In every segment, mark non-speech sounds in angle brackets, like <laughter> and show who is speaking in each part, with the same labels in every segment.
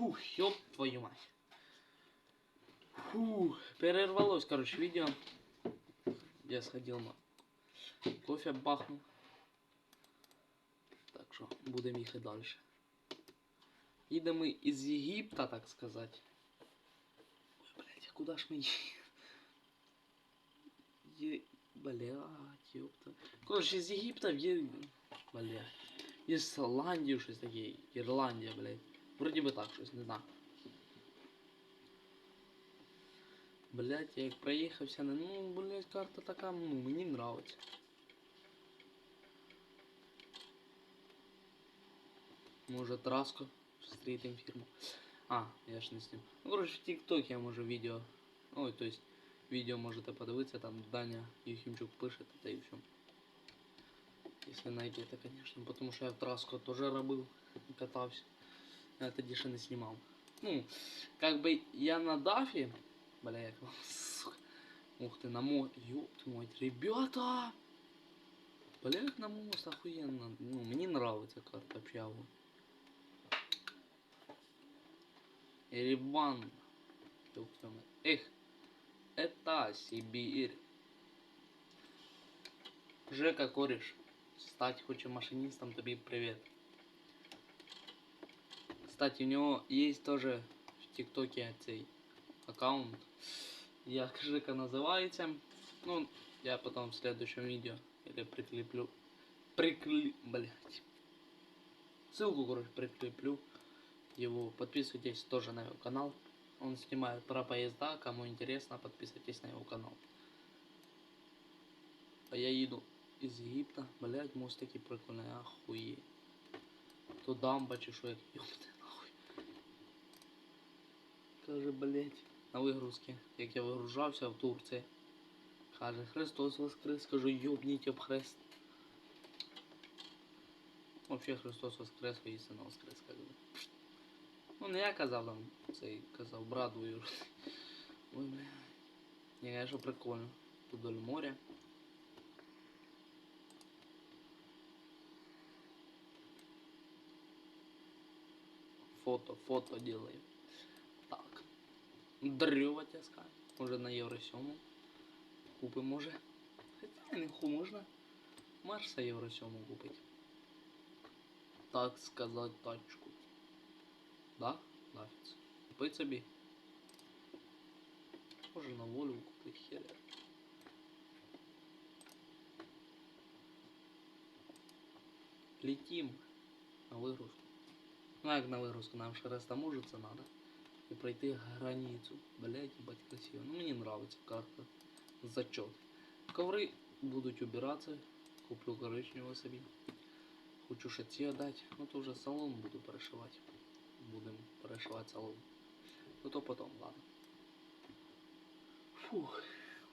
Speaker 1: Фух, ёб твою мать. Фух, перервалось, короче, видео. Я сходил на кофе бахнул. Так що будемо їхати далі. Їдемо із Єгипта, так сказати. Ой, блядь, а куди ж ми їдемо? Є... Блядь, ёпта. Короче, з Єгипта в Є... Блядь. Із Ірландії щось таке. Ірландія, блядь. Вроді би так щось, не знаю. Блять, я як проїхався, на- ну, блять, карта така, ну, мені нравиться. Може траску встретим фірму. А, я ж не снім. Ну, короче, в TikTok я можу відео. Ой, то есть, відео можете подивитися, там Даня Єхімчук пише, та і все. Если найдете, конечно, потому что я в траску тоже робив, катався. Я тоді ще не знімав. Ну, как бы я на дафі, бля, як вам, сука. Ух ты, на мост, ёб твою мать, ребята! Бля, як на мост, охуенно. Ну, мені нравится карта пьяву. Ереван. Ёб твою мать. Эх, это Сибирь. Жека, кореш, стать хоче машинистом, тобі привет. Кстати, у него есть тоже в ТикТоке цей аккаунт. Як Жека называется. Ну, я потом в следующем видео или прикреплю. Прикли... Блять. Ссылку, короче, прикреплю. Его подписывайтесь тоже на его канал. Он снимает про поезда. Кому интересно, подписывайтесь на его канал. А я еду из Египта. Блять, мост такие прикольные. Охуеть. То дамба ёпте нахуй. Каже, блять, на вигрузки, як я вигружався в Турції. Каже, Христос воскрес, кажу, йобніть об хрест. Вообще Христос воскрес, воістину воскрес, как бы. Ну, не я казав там, цей казав брат двоюродний. Ой, бля. Ні, конечно, прикольно. Тут вдоль моря. Фото, фото делаем. Так. Дрьова тяска. Може на Євро 7. Купимо може. Хоча не ху можна. Марса Євро 7 купить. Так сказати тачку. Да? Нафіц. Купить собі. Може на волю купить херя. Летим на вигрузку. Ну як на вигрузку, нам ще растаможиться надо. И пройти границу. Блять, ебать красиво. Ну мне нравится карта. Зачет. Ковры будут убираться. Куплю коричневого собі. Хочу ще ці отдать. Ну то вже салон буду перешивати. Будем перешивати салон. Ну то потом, ладно. Фух.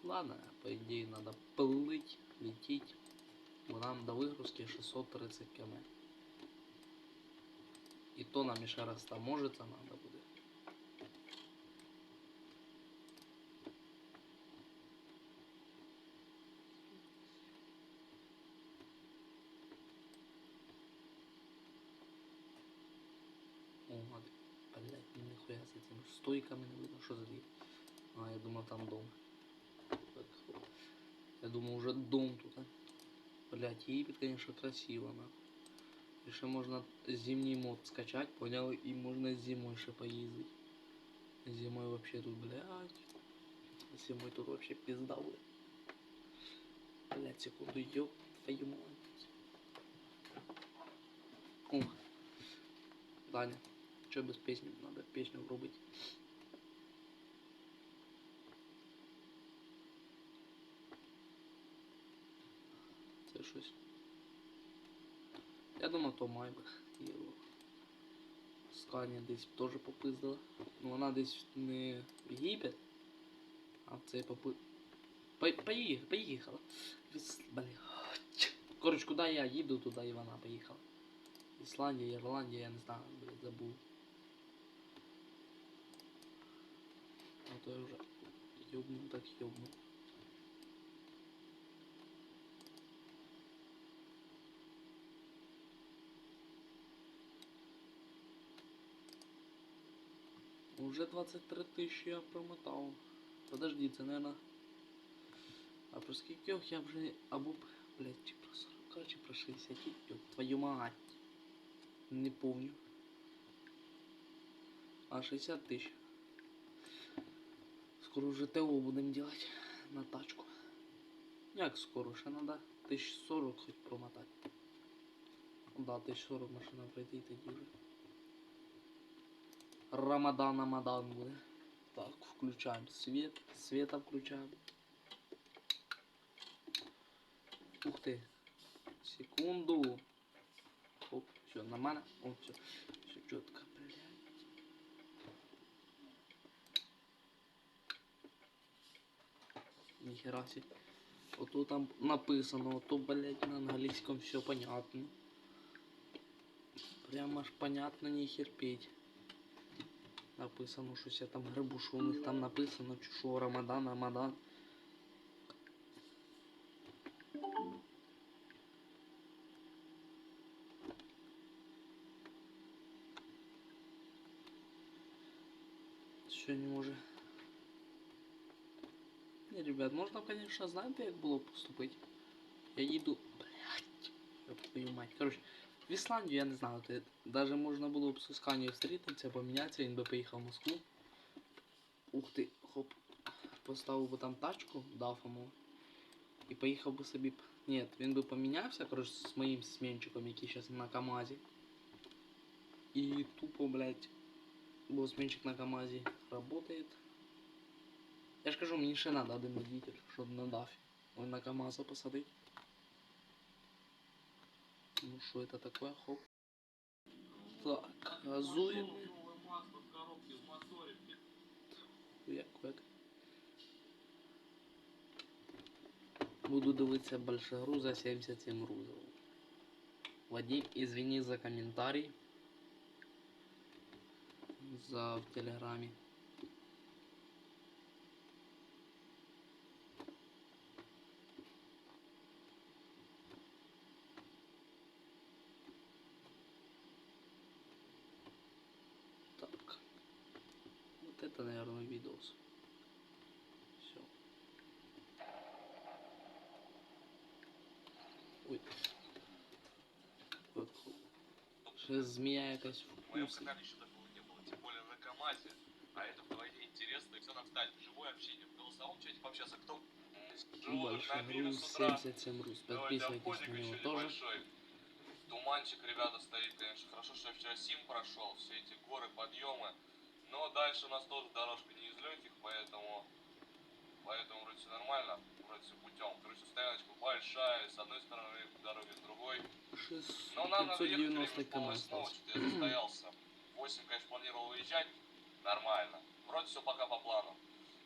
Speaker 1: Ладно, по идее надо плыть, лететь. Бо нам до вигрузки 630 км. І то нам ще раз таможиться надо буде. стойками не видно, что за дві. А, я думал там дом. Так, я думал уже дом тут, а. Блять, Египет, конечно, красиво, нахуй. І ще можна зимній мод скачать, понял, і можна зимою ще поїздить. Зимою вообще тут, блядь. Зимой тут вообще пизда будет. Блядь, секунду, ёб твою мать. Ух. Даня, что без песни? Надо песню врубить. Це щось. Я думав, то Майбах. Його. Сканя десь теж попиздила. Ну вона десь не в Єгипет, а в цей попи... По- поїх- Поїхала. Віс- Блядь. Коротше, куди я їду, туди і вона поїхала. Ісландія, Ірландія, я не знаю, блядь, забув. А то я вже ёбну, так ёбну. Уже 23 тисячі я промотав. Подожди, це, наверное... А про скількох я вже... Або, б, блядь, чи про 40, чи про 60, ёб твою мать. Не помню. А 60 тысяч. Скоро уже ТО будем делать на тачку. Як скоро? Ще надо 1040 хоч промотати. Да, 1040 машина пройти і тоді вже. Рамадан Амадан буде. Так, включаем свет. Света включаем. Ух ты. Секунду. Оп, все, нормально. О, все. Все четко, блядь. Нихера себе. Вот тут там написано, вот тут, блядь, на английском все понятно. Прямо аж понятно не терпеть. Написано, щось я там грибу, що у них там написано, чи що Рамадан, Рамадан. Ребят, можна, конечно, знаєте, як було поступити. Я їду. Блять. Ёб твою мать. Короче, в Ісландію я не знаю, ти даже можна було б з Ісканією встрітитися, помінятися, він би поїхав в Москву. Ух ти, хоп. Поставив би там тачку, дав йому. І поїхав би собі. Ні, він би помінявся, коротше, з моїм сменчиком, який зараз на КАМАЗі. І тупо, блядь, бо сменчик на КАМАЗі работает. Я ж кажу, мені ще надо один водитель, щоб на дафі. Ой, на КАМАЗа посадить. Ну что это такое, хоп. Так,
Speaker 2: моторе.
Speaker 1: Хуяк, хуяк. Буду дивитися больше груза 77 грузов. Вадим, извини за комментарий. За в телеграме. Ще змія якась
Speaker 2: В моем канале еще такого не было, тем более на КамАЗе. А это вдвойне интересно. И все нам ставит живое общение. В голосовом чате пообщаться, кто живой
Speaker 1: Большой
Speaker 2: набили
Speaker 1: груз,
Speaker 2: с утра.
Speaker 1: 77 груз.
Speaker 2: Давайте
Speaker 1: Подписывайтесь на него тоже.
Speaker 2: небольшой. Туманчик, ребята, стоит, конечно. Хорошо, что я вчера Сим прошел, все эти горы, подъемы. Но дальше у нас тоже дорожка не из легких, поэтому... Поэтому вроде все нормально, все путем. Короче, стояночка большая, с одной стороны дороги, с другой.
Speaker 1: 6
Speaker 2: Ну, нам надо ехать
Speaker 1: 590
Speaker 2: время снова, что-то я застоялся. 8, конечно, планировал уезжать. Нормально. Вроде все пока по плану.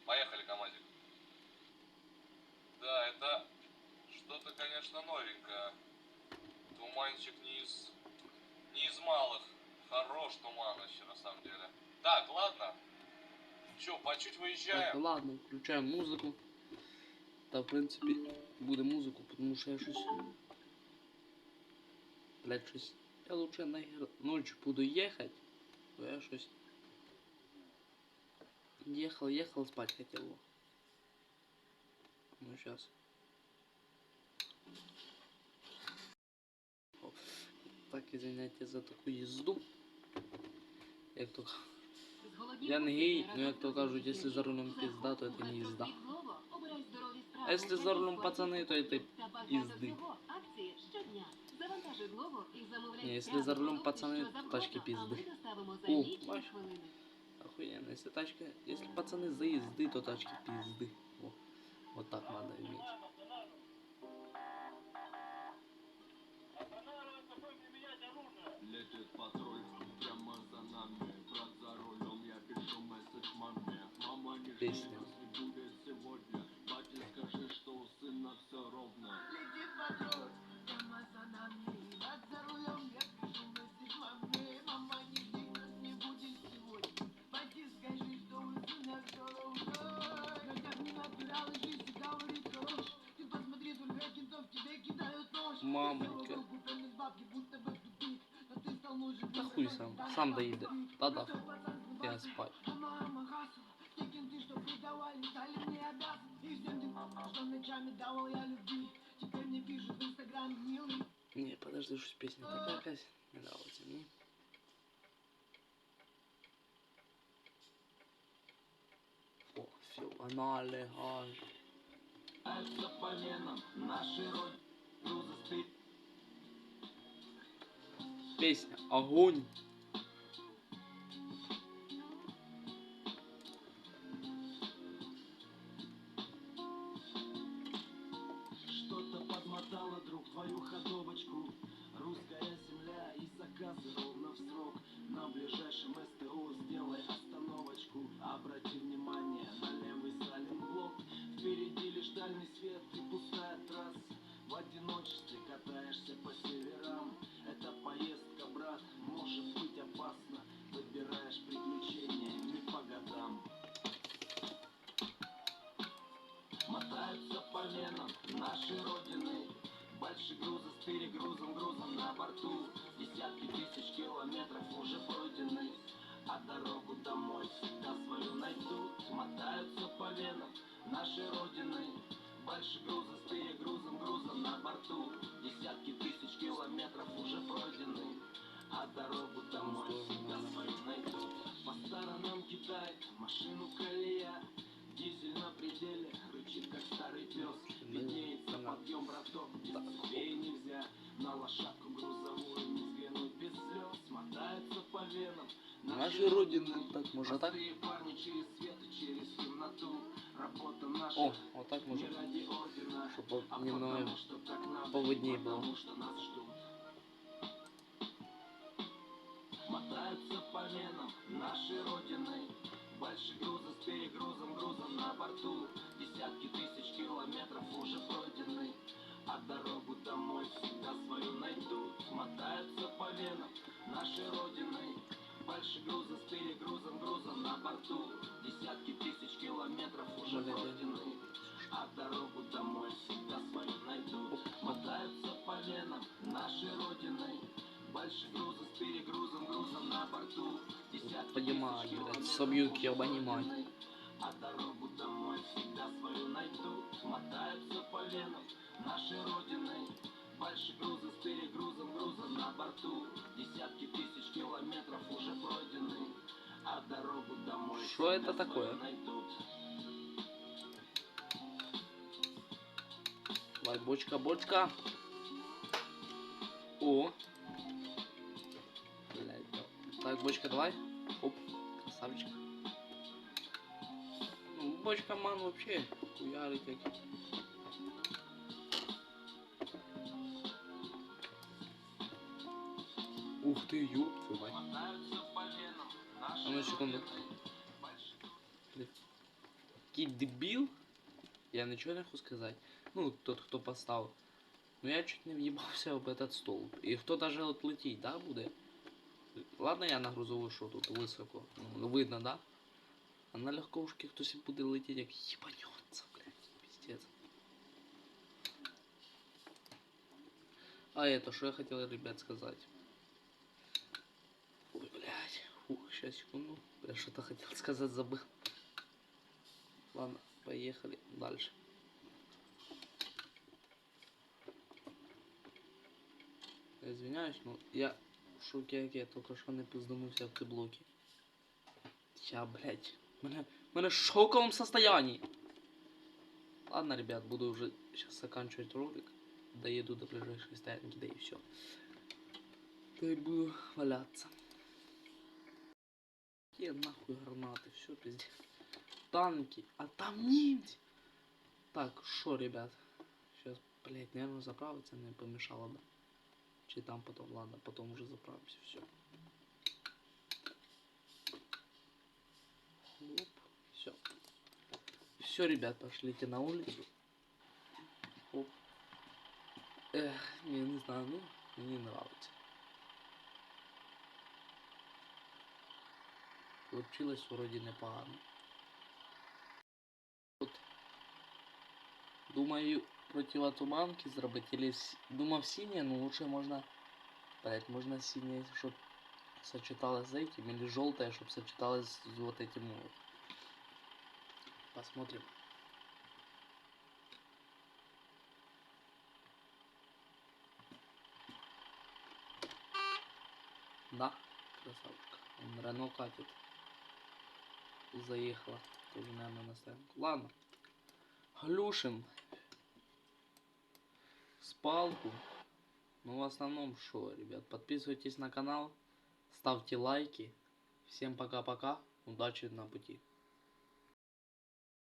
Speaker 2: Поехали, КамАЗик. Да, это что-то, конечно, новенькое. Туманчик не из, не из малых. Хорош туман вообще, на самом деле. Так, ладно. Че, по чуть
Speaker 1: Так,
Speaker 2: выезжаем?
Speaker 1: ладно, включаємо музику. Та в принципі буде музику, тому що я щось. Блять, щось. Я лучше нахер ночью буду ехать. Бо я щось. Ехал, ехал, спать хотел. бы. Ну сейчас. Так, извиняйте за таку їзду. Як то
Speaker 3: Я не гей, но як то кажуть,
Speaker 1: якщо за рулем пізда, то це не їзда.
Speaker 3: А якщо за рулем пацани, то це
Speaker 1: їзди.
Speaker 3: Не, если за рулем пацаны, то тачки пизды.
Speaker 1: О, бачиш? Охуенно, если тачка, если пацаны за езды, то тачки пизды. О, вот так надо иметь.
Speaker 4: Летит патруль прямо за нами Брат за рулем, я пишу месседж маме Мама не
Speaker 1: Песня.
Speaker 4: если будет сегодня сына все ровно
Speaker 5: Летит патруль, прямо за нами Брат за рулем, я пишу месседж маме Мама, не жди, нас не будет сегодня. Батя, скажи, что у сына все ровно. Хотя не натурал, жизнь говорит хорош Ты посмотри, только кентов тебе кидают нож.
Speaker 1: Мамонька.
Speaker 5: Бабки, будто бы тупик. Но ты стал мужик,
Speaker 1: Да хуй сам, сам доїде. Та-да.
Speaker 5: Пацан,
Speaker 1: Я спать. Не, подожди, что песня такая не нравится мне. О, все, погнали, ай.
Speaker 4: Это по венам спи-
Speaker 1: Песня Огонь.
Speaker 4: Перегрузом, грузом на борту. Десятки тысяч километров уже пройдены. А дорогу домой всегда свою найдут Мотаются по венам нашей родины. Большие грузы с перегрузом, грузом на борту. Десятки тысяч километров уже пройдены. А дорогу домой всегда свою найдут По сторонам кидает машину колея Дизель на пределе, рычит как старый пес. Виднеется подъем браток, скорее нельзя. На лошадку грузовую не взглянуть без слез Мотается по венам
Speaker 1: Нашей родины, так может. Так?
Speaker 4: Парни через свет и через темноту. Работа наша
Speaker 1: О, вот так
Speaker 4: не
Speaker 1: может.
Speaker 4: ради ордена
Speaker 1: Чтобы
Speaker 4: а
Speaker 1: немного
Speaker 4: потому что так надо,
Speaker 1: повыднее было.
Speaker 4: потому что нас ждут. Мотаются по венам нашей родины. Большие грузы с перегрузом, грузом на борту Десятки тысяч километров уже пройдены. А дорогу домой всегда свою найдут Мотаются по венам нашей родины. Большие грузы с перегрузом, грузом на борту. Десятки тысяч километров уже пройдены. А дорогу домой всегда свою найдут Мотаются по венам нашей родины. Большие грузы с перегрузом, грузом на борту. Десятки
Speaker 1: Понимаю, блядь, собьют, я понимаю.
Speaker 4: А дорогу свою найдут Мотаются по венам нашей родины Большие грузы с перегрузом, грузом на борту Десятки тысяч километров уже пройдены А дорогу домой
Speaker 1: Что это такое?
Speaker 4: найдут
Speaker 1: Давай, бочка, бочка. О. Так, бочка, давай. бочка ман вообще хуярит как. Ух ты, ёб твою мать.
Speaker 4: Мотаются по венам нашей
Speaker 1: А ну, секунду.
Speaker 4: родины. Большие
Speaker 1: Який дебіл. Я нічого не хочу сказати. Ну, тот, хто поставив. Ну я чуть не в'їбався об этот столб. І хто даже от летіть, да, буде? Ладно, я на грузову, що тут високо. Ну, видно, да? А на легковушки хтось і буде летіти, як їбанеться, блядь, пиздец. А это, что я хотел, ребят, сказать? Ой, блядь. Фух, сейчас, секунду. Я что-то хотел <laughs> сказать, забыл. Ладно, поехали дальше. Я извиняюсь, но я в шоке, як я только що не пизданувся в ці блоки. Я, блядь, мене, мене в шоковом состоянии. Ладно, ребят, буду уже сейчас заканчивать ролик. Доеду до ближайшей стоянки, да и все. Да буду валяться. Какие нахуй гранаты, все пиздец. Танки, а там ниндзя. Так, шо, ребят? Сейчас, блядь, наверное, заправиться не помешало бы. Чи там потом, ладно, потом уже заправимся, все. Оп, все. Все, ребят, пошлите на улицу. Оп. Эх, я не знаю, ну, мне нравится. Получилось вроде непогано. От. Думаю, противотуманки зробити, или с- думав синє, ну лучше можна. Блять, можна синє, щоб сочеталось с этим, или желтое, чтобы сочеталось с вот этим вот. Посмотрим. Да, красавчик. Он Рено катит. Заехала. Тоже, наверное, на стоянку. Ладно. Глюшим. Спалку. Ну, в основном, что, ребят, подписывайтесь на канал, ставьте лайки. Всем пока-пока, удачи на пути.